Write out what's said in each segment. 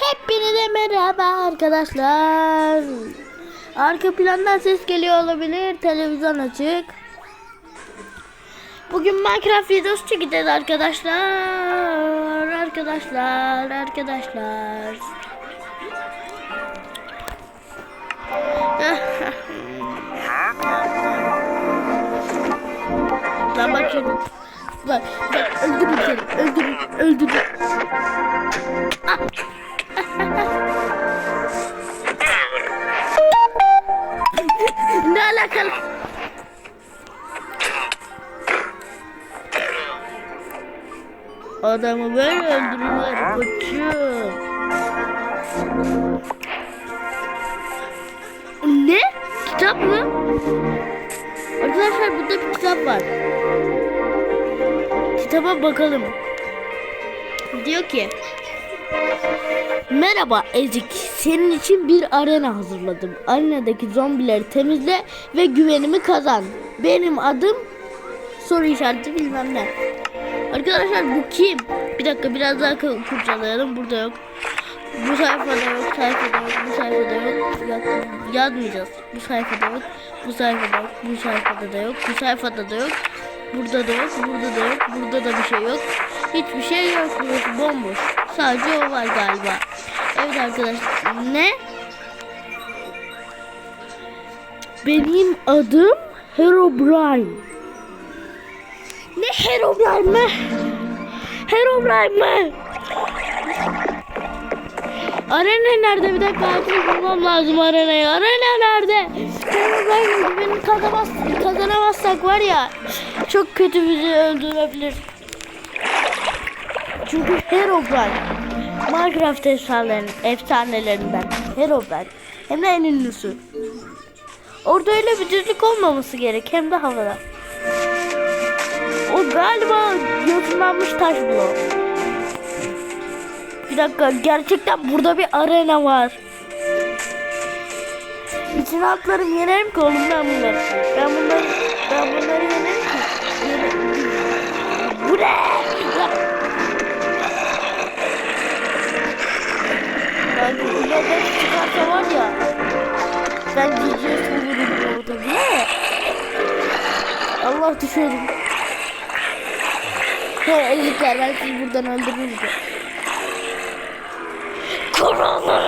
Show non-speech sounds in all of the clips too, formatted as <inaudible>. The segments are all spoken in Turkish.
Hepinize merhaba arkadaşlar. Arka plandan ses geliyor olabilir. Televizyon açık. Bugün Minecraft videosu çekeceğiz arkadaşlar. Arkadaşlar, arkadaşlar. <laughs> Lan bak. Bak, bak öldürün seni. Öldürün, öldürün. Ne alakalı? Adamı böyle öldürürler koçum. Ne? Kitap mı? Arkadaşlar burada bir kitap var. Kitaba bakalım. Diyor ki Merhaba Ezik. Senin için bir arena hazırladım. Arenadaki zombileri temizle ve güvenimi kazan. Benim adım soru işareti bilmem ne. Arkadaşlar bu kim? Bir dakika biraz daha kur- kurcalayalım. Burada yok. Bu sayfada yok, sayfada yok, bu sayfada yok. Ya- yazmayacağız. Bu sayfada yok, bu sayfada yok, bu sayfada da yok, bu sayfada da yok. Burada da yok, burada da yok, burada da bir şey yok. Hiçbir şey yok. Burası bomboş. Sadece o var galiba. Evet arkadaşlar. Ne? Benim adım Herobrine. Ne Herobrine mi? Herobrine mi? Arena nerede? Bir dakika acil bulmam lazım arenayı. Arena nerede? Herobrine benim kazanamaz, kazanamazsak var ya çok kötü bizi öldürebilir. Çünkü Herobrine Minecraft efsanelerin, efsanelerinden Herobrine hem de en ünlüsü. Orada öyle bir düzlük olmaması gerek hem de havada. O galiba yosunlanmış taş bloğu. Bir dakika gerçekten burada bir arena var. İçine atlarım yenerim ki oğlum ben bunları. Ben bunları, ben bunları yenerim ki. Yenerim. Bu ne? Ya. Ben bunlardan çıkarsa var ya. Ben geceye sorurum orada bile. Allah düşüyorum. He ezikler ben sizi buradan öldürürüm. Kuralları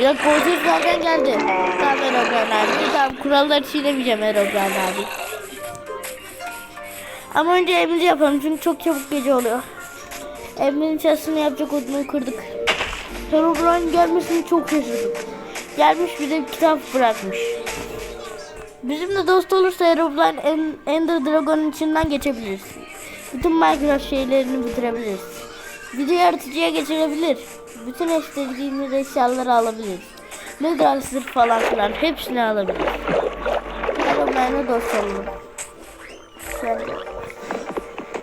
dakika o ses zaten geldi. Tamam Erobran abi. Tamam kuralları çiğnemeyeceğim Erobran abi. Ama önce evimizi yapalım çünkü çok çabuk gece oluyor. Evimin çatısını yapacak odunu kırdık. Herobrine gelmesini çok şaşırdım. Gelmiş bize bir kitap bırakmış. Bizimle dost olursa Herobrine En- Ender Dragon'un içinden geçebiliriz. Bütün Minecraft şeylerini bitirebiliriz. Video yaratıcıya geçirebilir. Bütün istediğimiz eşyaları alabiliriz. Nether zırh falan filan hepsini alabiliriz. Herobrine'e dost olalım. Şöyle.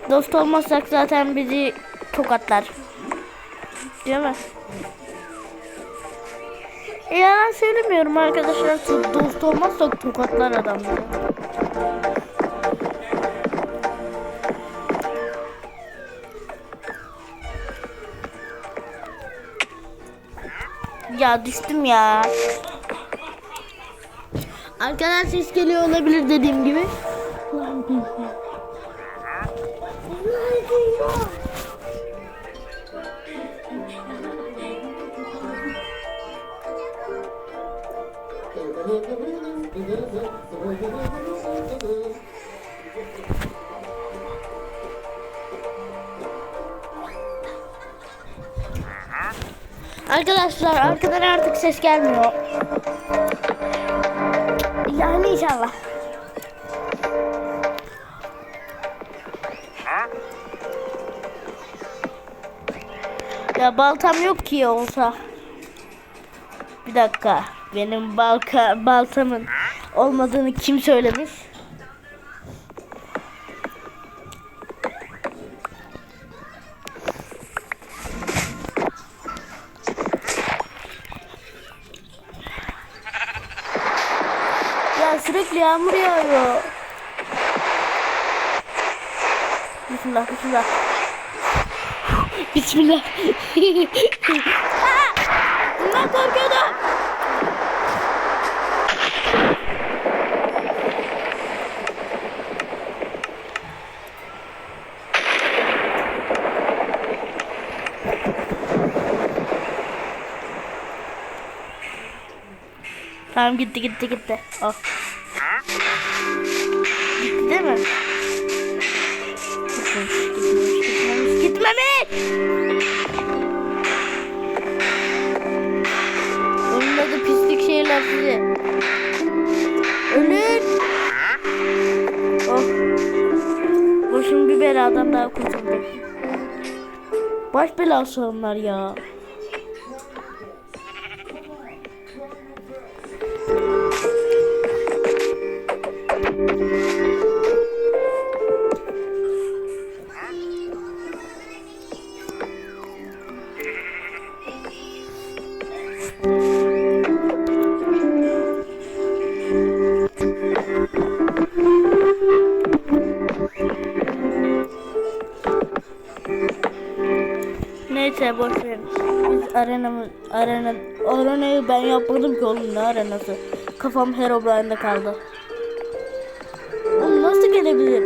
Dost olmazsak zaten bizi tokatlar. Değil mi? Yalan söylemiyorum arkadaşlar. To- Dost olmazsak tokatlar adamları. Ya düştüm ya. Arkadan ses geliyor olabilir dediğim gibi. Arkadaşlar arkadan artık ses gelmiyor. Yani inşallah. Ya baltam yok ki olsa. Bir dakika. Benim balka, baltamın olmadığını kim söylemiş? Yağmur yağıyor. Bismillah bismillah. Bismillah. Aa! Bundan korkuyordum. Tamam gitti gitti gitti. Al. Gitmemiş, gitmemiş, gitmemiş. Onun adı pislik şeyler size. Ölün. Oh. Başım bir beladan daha kurtuldu. Baş belası onlar ya. Biz arenamı arena arenayı ben yapmadım ki oğlum ne arenası. Kafam Herobrine'de kaldı. Oğlum nasıl gelebilir?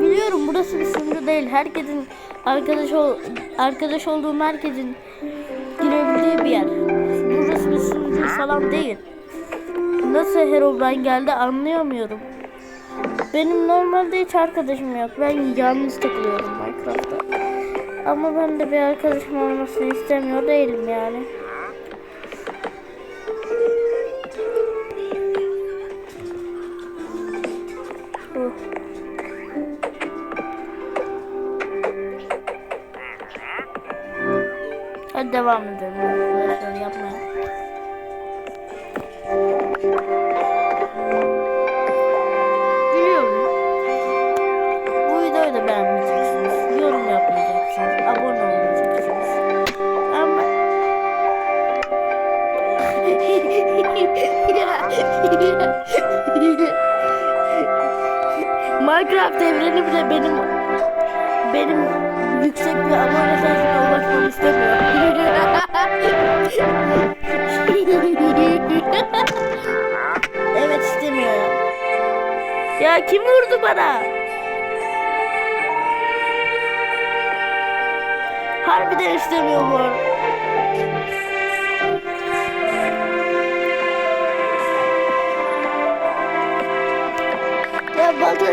Biliyorum burası bir sınırı değil. Herkesin arkadaş ol, arkadaş olduğum herkesin girebildiği bir yer. Burası bir sınırı falan değil. Nasıl Herobrine geldi anlayamıyorum. Benim normalde hiç arkadaşım yok. Ben yalnız takılıyorum Minecraft'ta. Ama ben de bir arkadaşım olmasını istemiyor değilim yani. Hadi devam edelim Minecraft evreni bile benim benim yüksek bir abone sayısına ulaşmamı istemiyor. <laughs> evet istemiyor. Ya kim vurdu bana? Harbiden istemiyor bu arada. Balta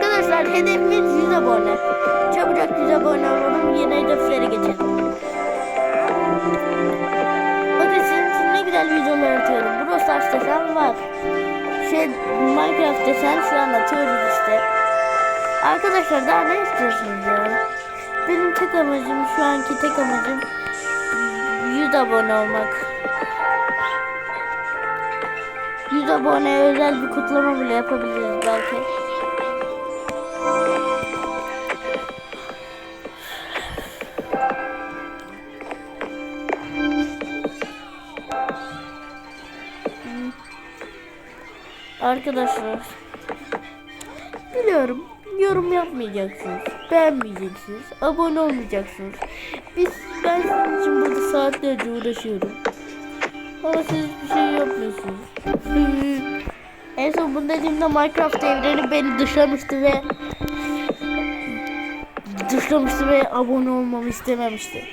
Arkadaşlar hedefimiz 100 abone. Çabucak 100 abone olalım. Yeni hedeflere geçelim. Bakın sizin için ne güzel videolar atıyorum. Brawl Stars desen var. Şey Minecraft desen şu an atıyoruz işte. Arkadaşlar daha ne istiyorsunuz ya? Benim tek amacım şu anki tek amacım 100 abone olmak. 100 aboneye özel bir kutlama bile yapabiliriz belki. Arkadaşlar biliyorum yorum yapmayacaksınız, beğenmeyeceksiniz, abone olmayacaksınız. Biz ben sizin için burada saatlerce uğraşıyorum. Ama siz bir şey yapmıyorsunuz. <laughs> en son bunu dediğimde Minecraft evreni beni dışlamıştı ve dışlamıştı ve abone olmamı istememişti.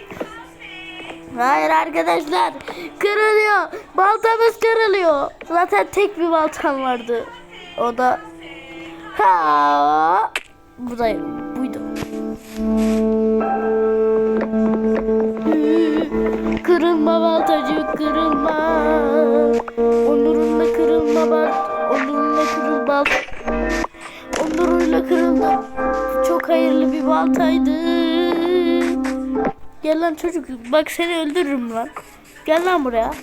Hayır arkadaşlar kırılıyor. Baltamız kırılıyor. Zaten tek bir baltam vardı. O da ha bu da buydu. Kırılma baltacı kırılma. Onurunla kırılma bal. Onurunla kırıl bal. Onuruyla kırıldı. Çok hayırlı bir baltaydı. Gel lan çocuk. Bak seni öldürürüm lan. Gel lan buraya.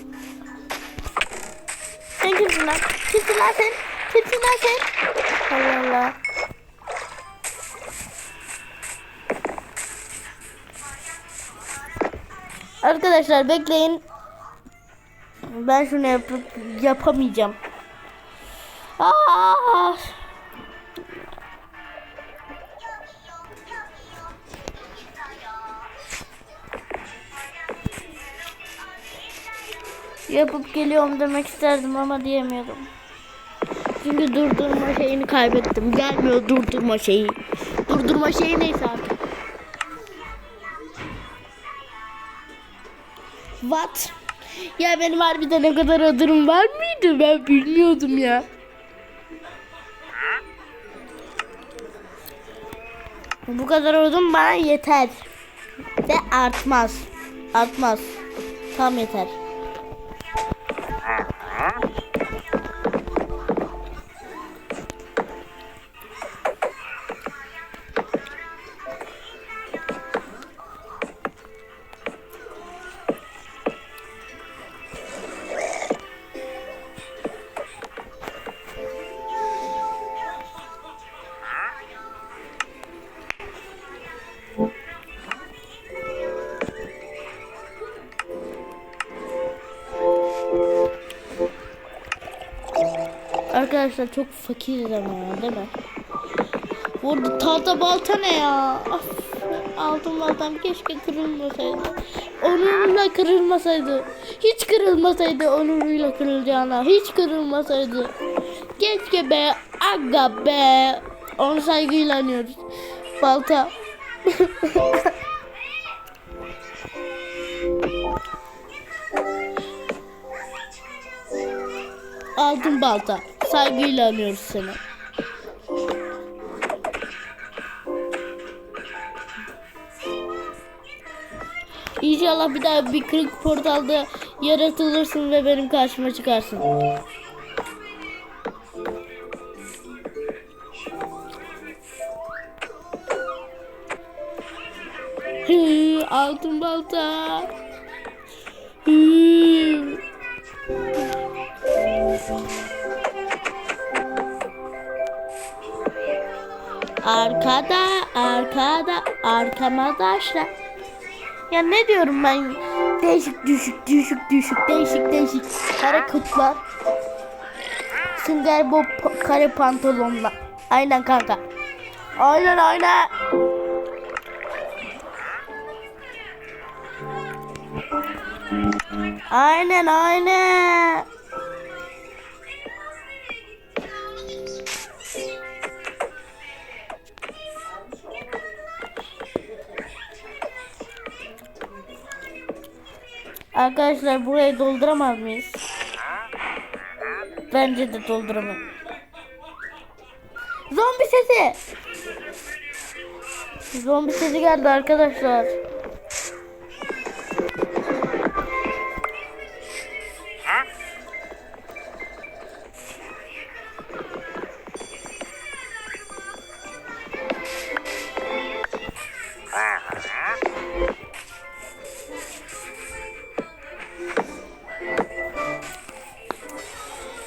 Sen kimsin lan? Kimsin lan sen? Kimsin lan sen? Allah Allah. Arkadaşlar bekleyin. Ben şunu yapıp yapamayacağım. Aa! Yapıp geliyorum demek isterdim ama diyemiyordum. Çünkü durdurma şeyini kaybettim. Gelmiyor durdurma şeyi. Durdurma şeyi neyse artık. What? Ya benim harbiden ne kadar adırım var mıydı? Ben bilmiyordum ya. Bu kadar odun bana yeter. Ve artmaz. Artmaz. Tam yeter. Arkadaşlar çok fakiriz ama değil mi? Burada tahta balta ne ya? Altın baltam keşke kırılmasaydı. Onuruyla kırılmasaydı. Hiç kırılmasaydı onuruyla kırılacağına. Hiç kırılmasaydı. Keşke be. Aga be. Onu saygıyla anıyoruz. Balta. <laughs> Altın balta. Saygıyla anıyoruz seni. İnşallah bir daha bir kırık portalda yaratılırsın ve benim karşıma çıkarsın. Altın balta. Hı. Arkada, arkada, arkadaşlar. Ya ne diyorum ben? Değişik düşük, düşük düşük, değişik değişik hareketler. Sünger pa- kare pantolonla. Aynen kanka. Aynen aynen. Aynen aynen. Arkadaşlar burayı dolduramaz mıyız? Bence de dolduramam. Zombi sesi. Zombi sesi geldi arkadaşlar.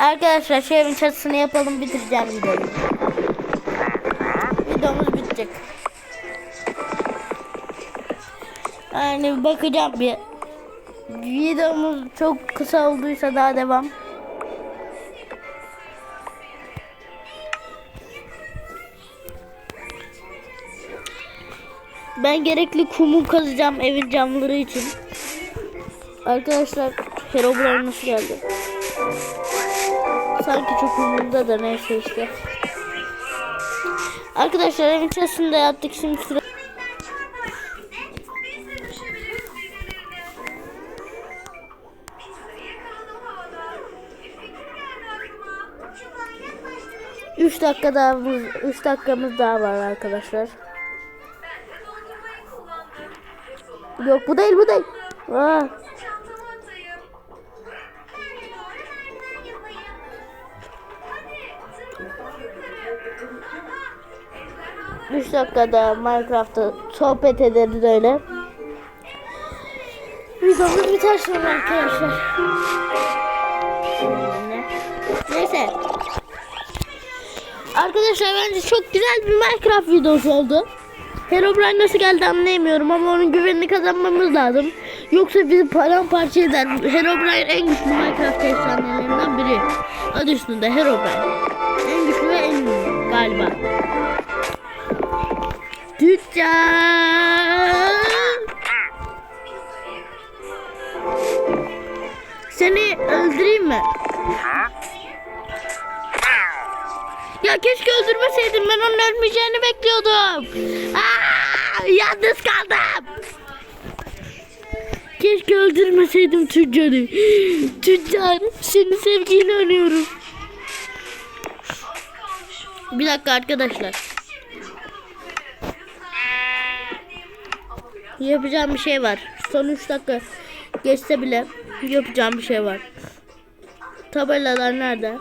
Arkadaşlar şu evin çatısını yapalım bitireceğim videoyu. Videomuz bitecek. Yani bakacağım bir. Videomuz çok kısa olduysa daha devam. Ben gerekli kumu kazacağım evin camları için. Arkadaşlar Herobrine nasıl geldi? Sanki çok umurumda da neyse işte. Arkadaşlar evin içerisinde yaptık şimdi sıra. Üç dakika daha, üç dakikamız daha var arkadaşlar. Yok bu değil bu değil. Aa. Dakikada Minecraft'ta sohbet ederiz öyle. Videomuz biter sonra arkadaşlar. Neyse. Arkadaşlar bence çok güzel bir Minecraft videosu oldu. Herobrine nasıl geldi anlayamıyorum ama onun güvenini kazanmamız lazım. Yoksa bizi paramparça eder. Herobrine en güçlü Minecraft efsanelerinden biri. Adı üstünde Herobrine. En güçlü ve en ünlü galiba. Tüccar. Seni öldüreyim mi? Ya keşke öldürmeseydim. Ben onun ölmeyeceğini bekliyordum. Aa, yalnız kaldım. Keşke öldürmeseydim tüccarı. Tüccar seni sevgiyle arıyorum. Bir dakika arkadaşlar. Yapacağım bir şey var. Son 3 dakika geçse bile yapacağım bir şey var. Tabelalar nerede?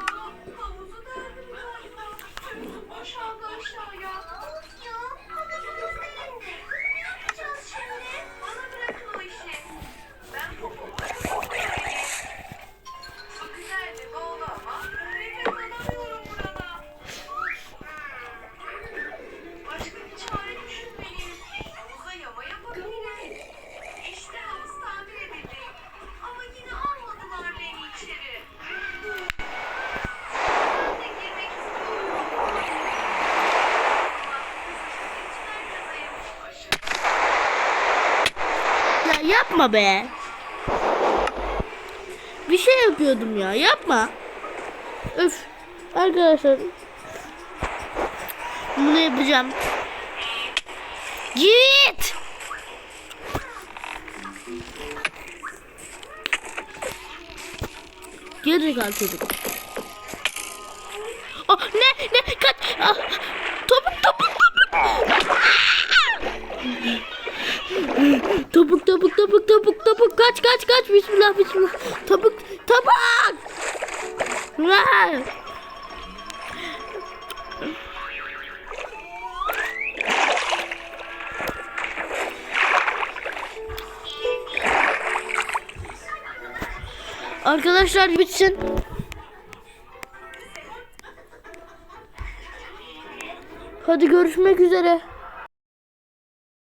Yapma be. Bir şey yapıyordum ya. Yapma. Öf. Arkadaşlar. Bunu yapacağım. Git. Gerizekalı çocuk. Oh, ne ne kaç. Ah, topuk topuk topuk. Topuk topuk topuk topuk topuk kaç kaç kaç bismillah bismillah topuk topuk! Arkadaşlar bitsin. Hadi görüşmek üzere.